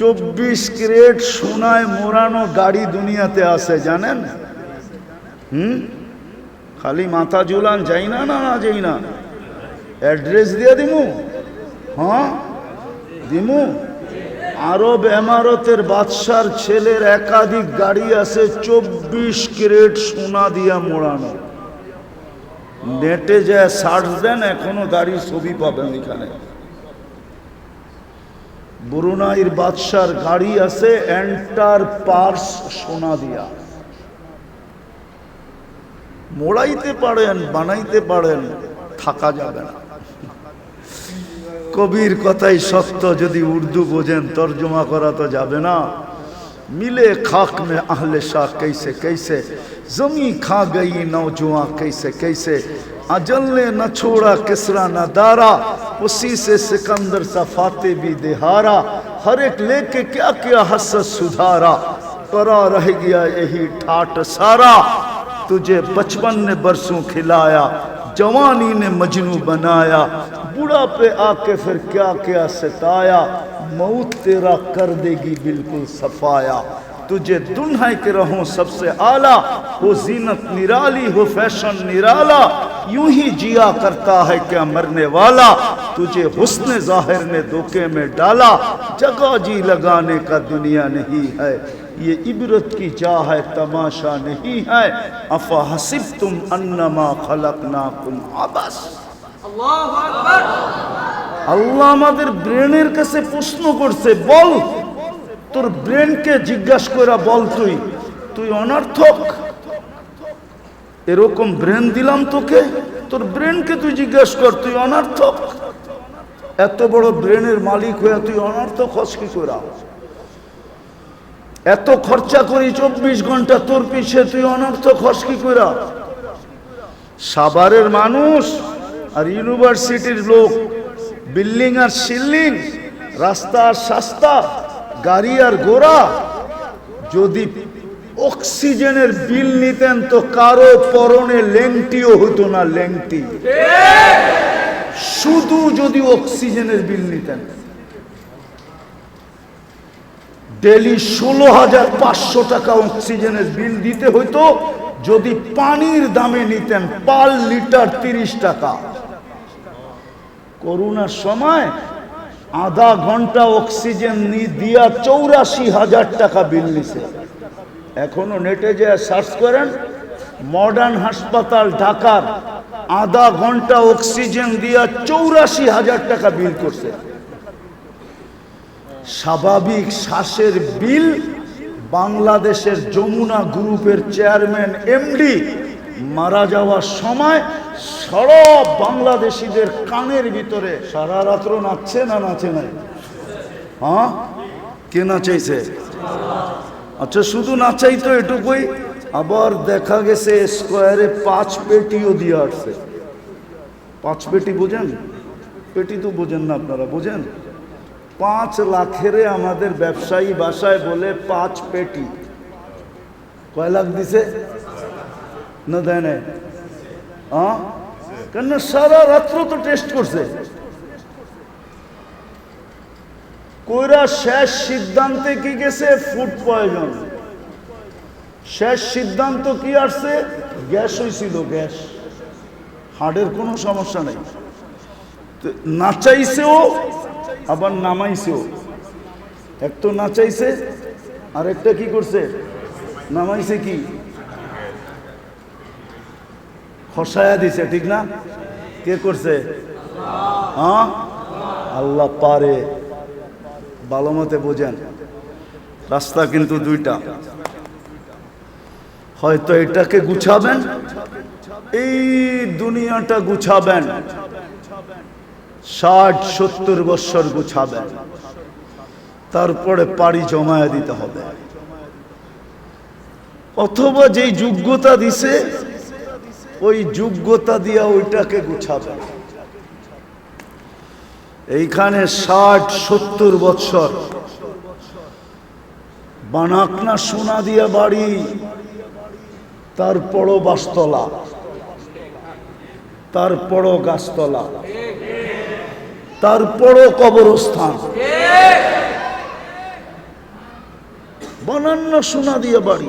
চব্বিশ ক্রেট সোনায় মোড়ানো গাড়ি দুনিয়াতে আছে, জানেন? হুম? খালি মাথা ঝুলান, যাই না না না, যাই না। অ্যাড্রেস দিয়ে দিমু? হ্যাঁ? দিমু? আরব এমারতের বাদশার ছেলের একাধিক গাড়ি আছে চব্বিশ ক্রেট সোনা দিয়া মোড়ানো। নেটে যে সার্চ দেন, এখনও গাড়ির ছবি পাবেন এখানে। বুরুনাইয়ের বাদশার গাড়ি আছে এন্টার পার্স সোনা দিয়া। মোড়াইতে পারেন, বানাইতে পারেন, থাকা যাবে না। কবির কথাই সত্য, যদি উর্দু বোঝেন, তর্জমা করা তো যাবে না। মিলে খাক মে আহলে শাহ কেসে কেসে জমি খা গই নৌজুয়া কেসে কেসে اجل نے نہ چھوڑا، کسرا نہ دارا، اسی سے سکندر سا فاتح بھی دہارا۔ ہر ایک لے کے کیا کیا حسد سدھارا۔ پرا رہ گیا یہی ٹھاٹ سارا۔ تجھے بچپن نے برسوں کھلایا، جوانی نے مجنو بنایا۔ بڑا پہ آ کے پھر کیا کیا ستایا۔ موت تیرا کر دے گی بالکل صفایا۔ تجھے دنہا کے رہوں سب سے اعلیٰ۔ وہ زینت نرالی ہو فیشن نرالا۔ یوں ہی جیا کرتا ہے کیا مرنے والا؟ تجھے حسن ظاہر نے دھوکے میں ڈالا جگہ جی لگانے کا دنیا نہیں ہے۔ یہ عبرت کی چاہ ہے تماشا نہیں ہے۔ افا حسب تم انما خلقناکم عبس۔ اللہ اکبر۔ اللہ مادر ব্রেনের কাছে প্রশ্ন করছে বল তোর ব্রেনকে জিজ্ঞাসা করা বল তুই انر تھوک এরকম ব্রেন দিলাম তোকে, তোর ব্রেনকে তুই জিজ্ঞাসা কর, তুই অনর্থক? এত বড় ব্রেনের মালিক হয়ে তুই অনর্থক হস কি করা? এত খরচা করি চব্বিশ ঘণ্টা তোর পিছে তুই অনর্থক হস কি করা? সাভারের মানুষ আর ইউনিভার্সিটির লোক, বিল্ডিং আর শিল্ডিং রাস্তা আর সাস্তা, গাড়ি আর গোড়া যদি অক্সিজেনের বিল নিতেন তো কারও পরনে লেংটিও হতো না লেংটি। শুধু যদি অক্সিজেনের বিল নিতেন। ডেলি ষোলো হাজার পাঁচশো টাকা অক্সিজেনের বিল দিতে হইতো, যদি পানির দামে নিতেন পার লিটার তিরিশ টাকা। করোনার সময় আধা ঘণ্টা অক্সিজেন দিয়া চৌরাশি হাজার টাকা বিল নিছে। এখনও নেটে যে সার্চ করেন মডার্ন হাসপাতাল ঢাকার আধা ঘণ্টা অক্সিজেন দিয়া চৌরাশি হাজার টাকা বিল করছে। স্বাভাবিক শ্বাসের বিল বাংলাদেশের যমুনা গ্রুপের চেয়ারম্যান এমডি মারা যাওয়ার সময় সরব বাংলাদেশিদের কানের ভিতরে সারা রাত্র নাচছে না নাচে নাই? হ্যাঁ? কে নাচাইছে? আচ্ছা শুধু নাচাই তো এটুকুই, আবার দেখা গেছে স্কোয়ারে পাঁচ পেটিও দিয়ে আসছে। পাঁচ পেটি বোঝেন? পেটি তো বোঝেন না আপনারা, বোঝেন? পাঁচ লাখেরে আমাদের ব্যবসায়ী বাসায় বলে পাঁচ পেটি। কয় লাখ দিছে? না দেয় নাই। কেন সারা রাত্র তো টেস্ট করছে। কইরা শেষ সিদ্ধান্তে কি গেছে? Food poison. শেষ সিদ্ধান্ত কি আসছে? গ্যাস হয়েছিল গ্যাস। হার্টের কোনো সমস্যা নেই। নাচাইছেও, আবার নামাইছেও। এক তো নাচাইছে আর একটা কি করছে? নামাইছে কি? খসায়া দিছে, ঠিক না? কে করছে? হ্যাঁ? আল্লাহ পারে। ভালো মতে বোঝেন, রাস্তা কিন্তু দুইটা। হয়তো এটাকে গুছাবেন, এই দুনিয়াটা গুছাবেন, ষাট, সত্তর বৎসর গুছাবেন, তারপরে পাড়ি জমায়া দিতে হবে। অথবা যেই যোগ্যতা দিছে, ওই যোগ্যতা দিয়া ওইটাকে গুছাবে এইখানে ষাট, সত্তর বৎসর বানাকনা সোনা দিয়া বাড়ি, তারপরও বাসতলা, তারপরও গাছতলা, তারপরও কবরস্থান। বানান না সোনা দিয়ে বাড়ি।